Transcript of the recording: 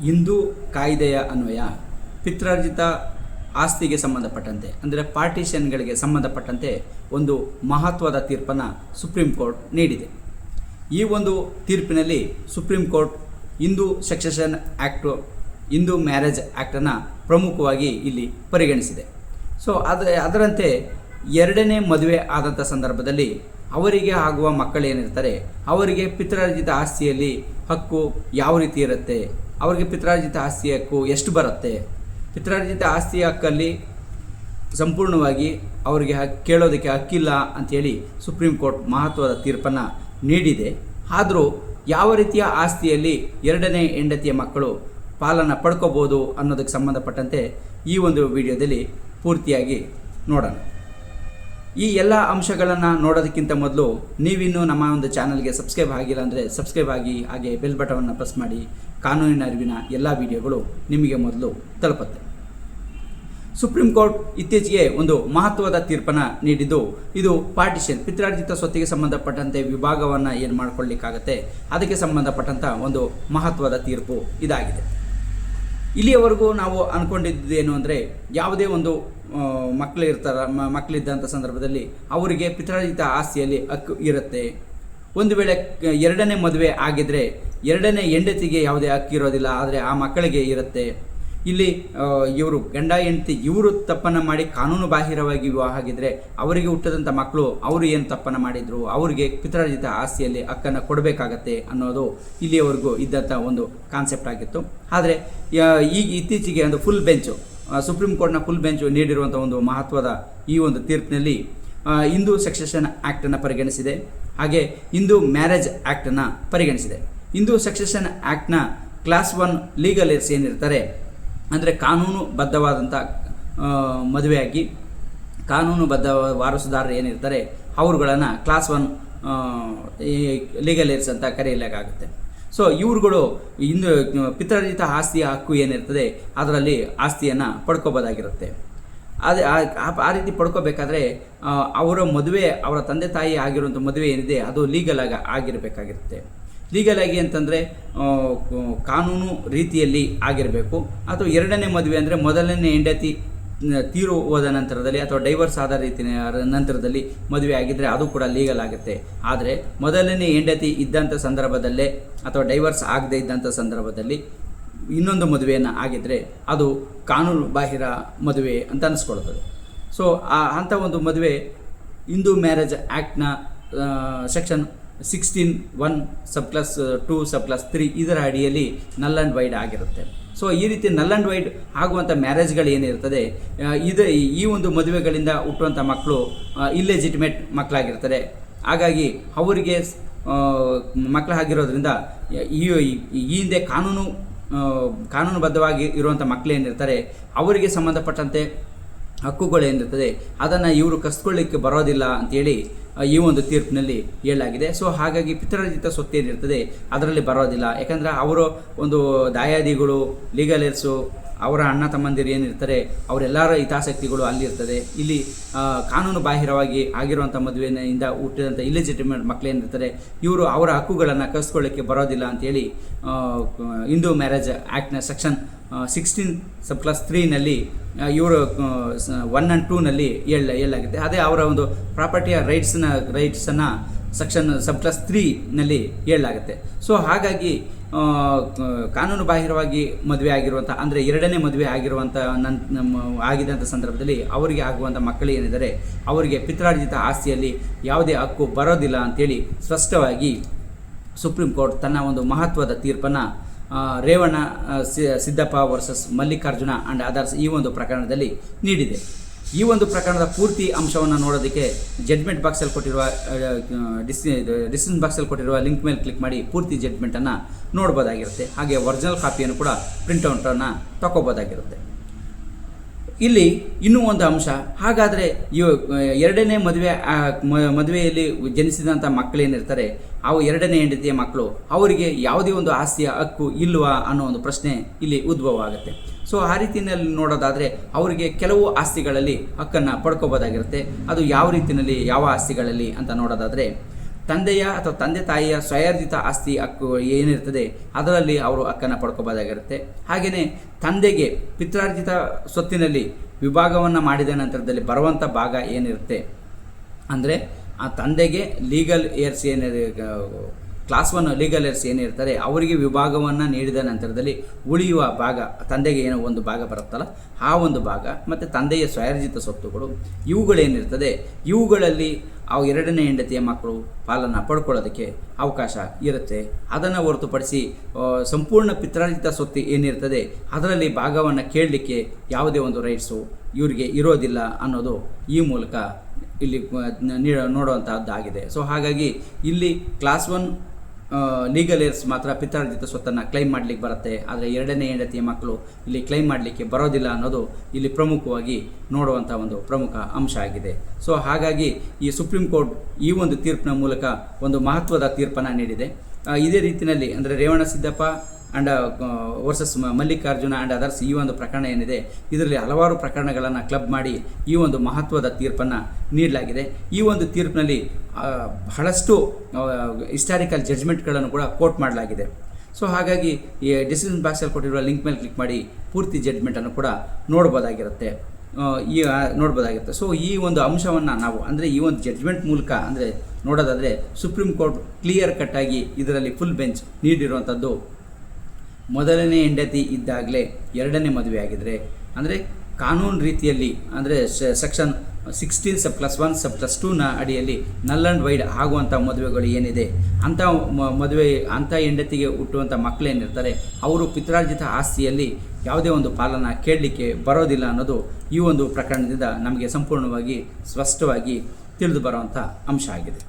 ಹಿಂದೂ ಕಾಯ್ದೆಯ ಅನ್ವಯ ಪಿತ್ರಾರ್ಜಿತ ಆಸ್ತಿಗೆ ಸಂಬಂಧಪಟ್ಟಂತೆ, ಅಂದರೆ ಪಾರ್ಟಿಷನ್ಗಳಿಗೆ ಸಂಬಂಧಪಟ್ಟಂತೆ ಒಂದು ಮಹತ್ವದ ತೀರ್ಪನ್ನು ಸುಪ್ರೀಂ ಕೋರ್ಟ್ ನೀಡಿದೆ. ಈ ಒಂದು ತೀರ್ಪಿನಲ್ಲಿ supreme court Hindu succession act Hindu marriage ಆ್ಯಕ್ಟನ್ನು ಪ್ರಮುಖವಾಗಿ ಇಲ್ಲಿ ಪರಿಗಣಿಸಿದೆ. ಸೊ, ಅದ, ಅದರಂತೆ ಎರಡನೇ ಮದುವೆ ಆದಂಥ ಸಂದರ್ಭದಲ್ಲಿ ಅವರಿಗೆ ಆಗುವ ಮಕ್ಕಳೇನಿರ್ತಾರೆ, ಅವರಿಗೆ ಪಿತ್ರಾರ್ಜಿತ ಆಸ್ತಿಯಲ್ಲಿ ಹಕ್ಕು ಯಾವ ರೀತಿ ಇರುತ್ತೆ? ಅವರಿಗೆ ಪಿತ್ರಾರ್ಜಿತ ಆಸ್ತಿ ಹಕ್ಕು ಎಷ್ಟು ಬರುತ್ತೆ? ಪಿತ್ರಾರ್ಜಿತ ಆಸ್ತಿ ಹಕ್ಕಲ್ಲಿ ಸಂಪೂರ್ಣವಾಗಿ ಅವರಿಗೆ ಹಕ್, ಕೇಳೋದಕ್ಕೆ ಹಕ್ಕಿಲ್ಲ ಅಂಥೇಳಿ ಸುಪ್ರೀಂ ಕೋರ್ಟ್ ಮಹತ್ವದ ತೀರ್ಪನ್ನು ನೀಡಿದೆ. ಆದರೂ ಯಾವ ರೀತಿಯ ಆಸ್ತಿಯಲ್ಲಿ ಎರಡನೇ ಹೆಂಡತಿಯ ಮಕ್ಕಳು ಪಾಲನ್ನು ಪಡ್ಕೋಬೋದು ಅನ್ನೋದಕ್ಕೆ ಸಂಬಂಧಪಟ್ಟಂತೆ ಈ ಒಂದು ವಿಡಿಯೋದಲ್ಲಿ ಪೂರ್ತಿಯಾಗಿ ನೋಡೋಣ. ಈ ಎಲ್ಲ ಅಂಶಗಳನ್ನು ನೋಡೋದಕ್ಕಿಂತ ಮೊದಲು ನೀವಿನ್ನು ನಮ್ಮ ಒಂದು ಚಾನಲ್ಗೆ ಸಬ್ಸ್ಕ್ರೈಬ್ ಆಗಿಲ್ಲ ಅಂದರೆ ಸಬ್ಸ್ಕ್ರೈಬ್ ಆಗಿ, ಹಾಗೆ ಬೆಲ್ ಬಟವನ್ನು ಪ್ರೆಸ್ ಮಾಡಿ. ಕಾನೂನಿನ ಅರಿವಿನ ಎಲ್ಲ ವಿಡಿಯೋಗಳು ನಿಮಗೆ ಮೊದಲು ತಲುಪುತ್ತೆ. ಸುಪ್ರೀಂ ಕೋರ್ಟ್ ಇತ್ತೀಚೆಗೆ ಒಂದು ಮಹತ್ವದ ತೀರ್ಪನ್ನು ನೀಡಿದ್ದು, ಇದು ಪಾರ್ಟಿಷನ್, ಪಿತ್ರಾರ್ಜಿತ ಸ್ವತ್ತಿಗೆ ಸಂಬಂಧಪಟ್ಟಂತೆ ವಿಭಾಗವನ್ನು ಏನು ಮಾಡ್ಕೊಳ್ಳಿಕ್ಕಾಗತ್ತೆ, ಅದಕ್ಕೆ ಸಂಬಂಧಪಟ್ಟಂಥ ಒಂದು ಮಹತ್ವದ ತೀರ್ಪು ಇದಾಗಿದೆ. ಇಲ್ಲಿಯವರೆಗೂ ನಾವು ಅಂದ್ಕೊಂಡಿದ್ದೇನು ಅಂದರೆ ಯಾವುದೇ ಒಂದು ಮಕ್ಕಳು ಇರ್ತಾರ ಮಕ್ಕಳಿದ್ದಂಥ ಸಂದರ್ಭದಲ್ಲಿ ಅವರಿಗೆ ಪಿತ್ರಾರ್ಜಿತ ಆಸ್ತಿಯಲ್ಲಿ ಹಕ್ಕು ಇರುತ್ತೆ. ಒಂದು ವೇಳೆ ಎರಡನೇ ಮದುವೆ ಆಗಿದ್ರೆ ಎರಡನೇ ಹೆಂಡತಿಗೆ ಯಾವುದೇ ಹಕ್ಕು ಇರೋದಿಲ್ಲ, ಆದರೆ ಆ ಮಕ್ಕಳಿಗೆ ಇರುತ್ತೆ. ಇಲ್ಲಿ ಇವರು ಗಂಡ, ಹೆಂಡತಿ, ಇವರು ತಪ್ಪನ್ನು ಮಾಡಿ ಕಾನೂನು ಬಾಹಿರವಾಗಿ ವಿವಾಹ ಆಗಿದ್ರೆ ಅವರಿಗೆ ಹುಟ್ಟದಂಥ ಮಕ್ಕಳು ಅವರು ಏನು ತಪ್ಪನ್ನು ಮಾಡಿದ್ರು, ಅವರಿಗೆ ಪಿತ್ರಾರ್ಜಿತ ಆಸ್ತಿಯಲ್ಲಿ ಹಕ್ಕನ್ನು ಕೊಡಬೇಕಾಗತ್ತೆ ಅನ್ನೋದು ಇಲ್ಲಿಯವರೆಗೂ ಇದ್ದಂಥ ಒಂದು ಕಾನ್ಸೆಪ್ಟ್ ಆಗಿತ್ತು. ಆದರೆ ಈಗ ಇತ್ತೀಚೆಗೆ ಒಂದು ಫುಲ್ ಬೆಂಚು ಸುಪ್ರೀಂ ಕೋರ್ಟ್ನ ಫುಲ್ ಬೆಂಚು ನೀಡಿರುವಂಥ ಒಂದು ಮಹತ್ವದ ಈ ಒಂದು ತೀರ್ಪಿನಲ್ಲಿ ಹಿಂದೂ ಸಕ್ಸೆಷನ್ ಆ್ಯಕ್ಟನ್ನು ಪರಿಗಣಿಸಿದೆ. ಹಾಗೆ ಹಿಂದೂ ಮ್ಯಾರೇಜ್ ಆ್ಯಕ್ಟನ್ನು ಪರಿಗಣಿಸಿದೆ. ಹಿಂದೂ ಸಕ್ಸೆಷನ್ ಆ್ಯಕ್ಟ್ನ ಕ್ಲಾಸ್ ಒನ್ ಲೀಗಲ್ ಏರ್ಸ್ ಏನಿರ್ತಾರೆ ಅಂದರೆ ಕಾನೂನು ಬದ್ಧವಾದಂಥ ಮದುವೆಯಾಗಿ ಕಾನೂನುಬದ್ಧ ವಾರಸುದಾರರು ಏನಿರ್ತಾರೆ, ಅವರುಗಳನ್ನು ಕ್ಲಾಸ್ ಒನ್ ಲೀಗಲ್ ಏರ್ಸ್ ಅಂತ ಕರೆಯಲಾಗುತ್ತೆ ಸೊ ಇವ್ರುಗಳು ಇಂದು ಪಿತ್ರಾರ್ಜಿತ ಆಸ್ತಿಯ ಹಕ್ಕು ಏನಿರ್ತದೆ, ಅದರಲ್ಲಿ ಆಸ್ತಿಯನ್ನು ಪಡ್ಕೋಬೋದಾಗಿರುತ್ತೆ. ಅದೇ ಆ ರೀತಿ ಪಡ್ಕೋಬೇಕಾದ್ರೆ ಅವರ ಮದುವೆ, ಅವರ ತಂದೆ ತಾಯಿ ಆಗಿರುವಂಥ ಮದುವೆ ಏನಿದೆ, ಅದು ಲೀಗಲ್ ಆಗ, ಆಗಿರಬೇಕಾಗಿರುತ್ತೆ. ಲೀಗಲ್ ಆಗಿ ಅಂತಂದರೆ ಕಾನೂನು ರೀತಿಯಲ್ಲಿ ಆಗಿರಬೇಕು. ಅಥವಾ ಎರಡನೇ ಮದುವೆ ಅಂದರೆ ಮೊದಲನೇ ಹೆಂಡತಿ ತೀರು ಹೋದ ನಂತರದಲ್ಲಿ ಅಥವಾ ಡೈವರ್ಸ್ ಆದ ರೀತಿಯ ನಂತರದಲ್ಲಿ ಮದುವೆ ಆಗಿದ್ದರೆ ಅದು ಕೂಡ ಲೀಗಲ್ ಆಗುತ್ತೆ. ಆದರೆ ಮೊದಲನೇ ಹೆಂಡತಿ ಇದ್ದಂಥ ಸಂದರ್ಭದಲ್ಲೇ ಅಥವಾ ಡೈವರ್ಸ್ ಆಗದೇ ಇದ್ದಂಥ ಸಂದರ್ಭದಲ್ಲಿ ಇನ್ನೊಂದು ಮದುವೆಯನ್ನು ಆಗಿದ್ದರೆ ಅದು ಕಾನೂನು ಬಾಹಿರ ಮದುವೆ ಅಂತ ಅನಿಸ್ಕೊಳ್ತದೆ. ಸೊ ಆ, ಅಂಥ ಒಂದು ಮದುವೆ Hindu marriage ಆ್ಯಕ್ಟ್ನ section sixteen one sub clause two sub clause three ಇದರ ಅಡಿಯಲ್ಲಿ ನಲ್ ಆ್ಯಂಡ್ ವೈಡ್ ಆಗಿರುತ್ತೆ. ಸೊ ಈ ರೀತಿ ನಲ್ ಆ್ಯಂಡ್ ವೈಡ್ ಆಗುವಂಥ ಮ್ಯಾರೇಜ್ಗಳು ಏನಿರ್ತದೆ ಇದು ಈ ಒಂದು ಮದುವೆಗಳಿಂದ ಹುಟ್ಟುವಂಥ ಮಕ್ಕಳು ಇಲ್ಲೆಜಿಟಿಮೇಟ್ ಮಕ್ಕಳಾಗಿರ್ತಾರೆ ಹಾಗಾಗಿ ಅವರಿಗೆ ಮಕ್ಕಳು ಮಕ್ಕಳಾಗಿರೋದ್ರಿಂದ ಈ ಈ ಹಿಂದೆ ಕಾನೂನು ಕಾನೂನುಬದ್ಧವಾಗಿ ಇರುವಂಥ ಮಕ್ಕಳೇನಿರ್ತಾರೆ ಅವರಿಗೆ ಸಂಬಂಧಪಟ್ಟಂತೆ ಹಕ್ಕುಗಳೇನಿರ್ತದೆ ಅದನ್ನು ಇವರು ಕಸ್ಕೊಳ್ಳಿಕ್ಕೆ ಬರೋದಿಲ್ಲ ಅಂತೇಳಿ ಈ ಒಂದು ತೀರ್ಪಿನಲ್ಲಿ ಹೇಳಲಾಗಿದೆ ಸೊ ಹಾಗಾಗಿ ಪಿತ್ರಾರ್ಜಿತ ಸ್ವತ್ತೇನಿರ್ತದೆ ಅದರಲ್ಲಿ ಬರೋದಿಲ್ಲ. ಯಾಕಂದರೆ ಅವರು ಒಂದು ದಾಯಾದಿಗಳು ಲೀಗಲ್ ಏರ್ಸು ಅವರ ಅಣ್ಣ ತಮ್ಮಂದಿರು ಏನಿರ್ತಾರೆ, ಅವರೆಲ್ಲರ ಹಿತಾಸಕ್ತಿಗಳು ಅಲ್ಲಿರ್ತದೆ. ಇಲ್ಲಿ ಕಾನೂನು ಬಾಹಿರವಾಗಿ ಆಗಿರುವಂಥ ಮದುವೆಯಿಂದ ಹುಟ್ಟಿದಂಥ ಇಲಿಜಿಟಿಮೇಟ್ ಮಕ್ಕಳೇನಿರ್ತಾರೆ ಇವರು ಅವರ ಹಕ್ಕುಗಳನ್ನು ಕಸ್ಕೊಳ್ಳೋಕ್ಕೆ ಬರೋದಿಲ್ಲ ಅಂತೇಳಿ ಹಿಂದೂ ಮ್ಯಾರೇಜ್ ಆ್ಯಕ್ಟ್ನ ಸೆಕ್ಷನ್ ಸಿಕ್ಸ್ಟೀನ್ ಸಬ್ ಕ್ಲಾಸ್ ತ್ರೀನಲ್ಲಿ ಇವರು ಒನ್ ಆ್ಯಂಡ್ ಟೂನಲ್ಲಿ ಹೇಳ ಹೇಳಲಾಗಿದೆ ಅದೇ ಅವರ ಒಂದು ಪ್ರಾಪರ್ಟಿಯ ರೈಟ್ಸ್ನ ರೈಟ್ಸನ್ನು ಸೆಕ್ಷನ್ ಸಬ್ ಕ್ಲಾಸ್ ತ್ರೀನಲ್ಲಿ ಹೇಳಲಾಗುತ್ತೆ. ಸೊ ಹಾಗಾಗಿ ಕಾನೂನು ಬಾಹಿರವಾಗಿ ಮದುವೆ ಆಗಿರುವಂಥ ಅಂದರೆ ಎರಡನೇ ಮದುವೆ ಆಗಿರುವಂಥ ನಮ್ಮ ಆಗಿದಂಥ ಸಂದರ್ಭದಲ್ಲಿ ಅವರಿಗೆ ಆಗುವಂಥ ಮಕ್ಕಳು ಏನಿದ್ದಾರೆ, ಅವರಿಗೆ ಪಿತ್ರಾರ್ಜಿತ ಆಸ್ತಿಯಲ್ಲಿ ಯಾವುದೇ ಹಕ್ಕು ಬರೋದಿಲ್ಲ ಅಂಥೇಳಿ ಸ್ಪಷ್ಟವಾಗಿ ಸುಪ್ರೀಂ ಕೋರ್ಟ್ ತನ್ನ ಒಂದು ಮಹತ್ವದ ತೀರ್ಪನ್ನು Revanna Siddappa versus Mallikarjuna and others ಈ ಒಂದು ಪ್ರಕರಣದಲ್ಲಿ ನೀಡಿದೆ. ಈ ಒಂದು ಪ್ರಕರಣದ ಪೂರ್ತಿ ಅಂಶವನ್ನು ನೋಡೋದಕ್ಕೆ ಜಡ್ಮೆಂಟ್ ಬಾಕ್ಸಲ್ಲಿ ಕೊಟ್ಟಿರುವ ಡಿಸ್ ಡಿಸಿಷನ್ ಬಾಕ್ಸಲ್ಲಿ ಕೊಟ್ಟಿರುವ ಲಿಂಕ್ ಮೇಲೆ ಕ್ಲಿಕ್ ಮಾಡಿ ಪೂರ್ತಿ ಜಡ್ಮೆಂಟನ್ನು ನೋಡ್ಬೋದಾಗಿರುತ್ತೆ. ಹಾಗೆ ಒರಿಜಿನಲ್ ಕಾಪಿಯನ್ನು ಕೂಡ ಪ್ರಿಂಟೌಟನ್ನು ತಗೋಬೋದಾಗಿರುತ್ತೆ ಇಲ್ಲಿ ಇನ್ನೂ ಒಂದು ಅಂಶ, ಹಾಗಾದರೆ ಇವ ಎರಡನೇ ಮದುವೆ ಮದುವೆಯಲ್ಲಿ ಜನಿಸಿದಂಥ ಮಕ್ಕಳೇನಿರ್ತಾರೆ ಅವು ಎರಡನೇ ಹೆಂಡತಿಯ ಮಕ್ಕಳು ಅವರಿಗೆ ಯಾವುದೇ ಒಂದು ಆಸ್ತಿಯ ಹಕ್ಕು ಇಲ್ವಾ ಅನ್ನೋ ಒಂದು ಪ್ರಶ್ನೆ ಇಲ್ಲಿ ಉದ್ಭವ ಆಗುತ್ತೆ ಸೊ ಆ ರೀತಿಯಲ್ಲಿ ನೋಡೋದಾದರೆ ಅವರಿಗೆ ಕೆಲವು ಆಸ್ತಿಗಳಲ್ಲಿ ಹಕ್ಕನ್ನು ಪಡ್ಕೋಬೋದಾಗಿರುತ್ತೆ. ಅದು ಯಾವ ರೀತಿಯಲ್ಲಿ ಯಾವ ಆಸ್ತಿಗಳಲ್ಲಿ ಅಂತ ನೋಡೋದಾದರೆ ತಂದೆಯ ಅಥವಾ ತಂದೆ ತಾಯಿಯ ಸ್ವಯಾರ್ಜಿತ ಆಸ್ತಿ ಹಕ್ಕು ಏನಿರ್ತದೆ, ಅದರಲ್ಲಿ ಅವರು ಹಕ್ಕನ್ನು ಪಡ್ಕೋಬೋದಾಗಿರುತ್ತೆ. ಹಾಗೆಯೇ ತಂದೆಗೆ ಪಿತ್ರಾರ್ಜಿತ ಸ್ವತ್ತಿನಲ್ಲಿ ವಿಭಾಗವನ್ನು ಮಾಡಿದ ನಂತರದಲ್ಲಿ ಬರುವಂಥ ಭಾಗ ಏನಿರುತ್ತೆ? ಅಂದರೆ ಆ ತಂದೆಗೆ ಲೀಗಲ್ ಏರ್ಸ್ ಏನಿದೆ ಕ್ಲಾಸ್ ಒನ್ ಲೀಗಲರ್ಸ್ ಏನಿರ್ತಾರೆ ಅವರಿಗೆ ವಿಭಾಗವನ್ನು ನೀಡಿದ ನಂತರದಲ್ಲಿ ಉಳಿಯುವ ಭಾಗ, ತಂದೆಗೆ ಏನೋ ಒಂದು ಭಾಗ ಬರುತ್ತಲ್ಲ, ಆ ಒಂದು ಭಾಗ, ಮತ್ತು ತಂದೆಯ ಸ್ವಯಾರ್ಜಿತ ಸ್ವತ್ತುಗಳು ಇವುಗಳೇನಿರ್ತದೆ ಇವುಗಳಲ್ಲಿ ಆ ಎರಡನೇ ಹೆಂಡತಿಯ ಮಕ್ಕಳು ಪಾಲನ್ನು ಪಡ್ಕೊಳ್ಳೋದಕ್ಕೆ ಅವಕಾಶ ಇರುತ್ತೆ. ಅದನ್ನು ಹೊರತುಪಡಿಸಿ ಸಂಪೂರ್ಣ ಪಿತ್ರಾರ್ಜಿತ ಸ್ವತ್ತು ಏನಿರ್ತದೆ ಅದರಲ್ಲಿ ಭಾಗವನ್ನು ಕೇಳಲಿಕ್ಕೆ ಯಾವುದೇ ಒಂದು ರೈಟ್ಸು ಇವರಿಗೆ ಇರೋದಿಲ್ಲ ಅನ್ನೋದು ಈ ಮೂಲಕ ಇಲ್ಲಿ ನೀಡ, ನೋಡುವಂತಹದ್ದಾಗಿದೆ. ಸೊ ಹಾಗಾಗಿ ಇಲ್ಲಿ ಕ್ಲಾಸ್ ಒನ್ ಲೀಗಲ್ ಏರ್ಸ್ ಮಾತ್ರ ಪಿತಾರ್ಜಿತ ಸ್ವತ್ತನ್ನು ಕ್ಲೈಮ್ ಮಾಡಲಿಕ್ಕೆ ಬರುತ್ತೆ. ಆದರೆ ಎರಡನೇ ಹೆಂಡತಿಯ ಮಕ್ಕಳು ಇಲ್ಲಿ ಕ್ಲೈಮ್ ಮಾಡಲಿಕ್ಕೆ ಬರೋದಿಲ್ಲ ಅನ್ನೋದು ಇಲ್ಲಿ ಪ್ರಮುಖವಾಗಿ ನೋಡುವಂಥ ಒಂದು ಪ್ರಮುಖ ಅಂಶ ಆಗಿದೆ. ಸೊ ಹಾಗಾಗಿ ಈ ಸುಪ್ರೀಂ ಕೋರ್ಟ್ ಈ ಒಂದು ತೀರ್ಪಿನ ಮೂಲಕ ಒಂದು ಮಹತ್ವದ ತೀರ್ಪನ್ನು ನೀಡಿದೆ. ಇದೇ ರೀತಿಯಲ್ಲಿ ಅಂದರೆ Revanna Siddappa and versus Mallikarjuna and others ಈ ಒಂದು ಪ್ರಕರಣ ಏನಿದೆ, ಇದರಲ್ಲಿ ಹಲವಾರು ಪ್ರಕರಣಗಳನ್ನು ಕ್ಲಬ್ ಮಾಡಿ ಈ ಒಂದು ಮಹತ್ವದ ತೀರ್ಪನ್ನು ನೀಡಲಾಗಿದೆ. ಈ ಒಂದು ತೀರ್ಪಿನಲ್ಲಿ ಬಹಳಷ್ಟು ಹಿಸ್ಟಾರಿಕಲ್ ಜಡ್ಜ್ಮೆಂಟ್ಗಳನ್ನು ಕೂಡ ಕೋಟ್ ಮಾಡಲಾಗಿದೆ. ಸೊ ಹಾಗಾಗಿ ಈ ಡಿಸಿಷನ್ ಬಾಕ್ಸಲ್ಲಿ ಕೊಟ್ಟಿರುವ ಲಿಂಕ್ ಮೇಲೆ ಕ್ಲಿಕ್ ಮಾಡಿ, ಪೂರ್ತಿ ಜಡ್ಜ್ಮೆಂಟನ್ನು ಕೂಡ ನೋಡ್ಬೋದಾಗಿರುತ್ತೆ. ಈ ನೋಡ್ಬೋದಾಗಿರುತ್ತೆ. ಸೊ ಈ ಒಂದು ಅಂಶವನ್ನು ನಾವು, ಅಂದರೆ ಈ ಒಂದು ಜಡ್ಜ್ಮೆಂಟ್ ಮೂಲಕ, ಅಂದರೆ ನೋಡೋದಾದರೆ ಸುಪ್ರೀಂ ಕೋರ್ಟ್ ಕ್ಲಿಯರ್ ಕಟ್ಟಾಗಿ ಇದರಲ್ಲಿ ಫುಲ್ ಬೆಂಚ್ ನೀಡಿರುವಂಥದ್ದು ಮೊದಲನೇ ಹೆಂಡತಿ ಇದ್ದಾಗಲೇ ಎರಡನೇ ಮದುವೆ ಆಗಿದ್ರೆ, ಅಂದರೆ ಕಾನೂನು ರೀತಿಯಲ್ಲಿ, ಅಂದರೆ section sixteen sub plus one sub plus ಟೂನ ಅಡಿಯಲ್ಲಿ ನಲ್ ಆ್ಯಂಡ್ ವೈಡ್ ಆಗುವಂಥ ಮದುವೆಗಳು ಏನಿದೆ ಅಂಥ ಮದುವೆ ಅಂಥ ಹೆಂಡತಿಗೆ ಹುಟ್ಟುವಂಥ ಮಕ್ಕಳೇನಿರ್ತಾರೆ ಅವರು ಪಿತ್ರಾರ್ಜಿತ ಆಸ್ತಿಯಲ್ಲಿ ಯಾವುದೇ ಒಂದು ಪಾಲನ ಕೇಳಲಿಕ್ಕೆ ಬರೋದಿಲ್ಲ ಅನ್ನೋದು ಈ ಒಂದು ಪ್ರಕರಣದಿಂದ ನಮಗೆ ಸಂಪೂರ್ಣವಾಗಿ ಸ್ಪಷ್ಟವಾಗಿ ತಿಳಿದು ಬರುವಂಥ ಅಂಶ ಆಗಿದೆ.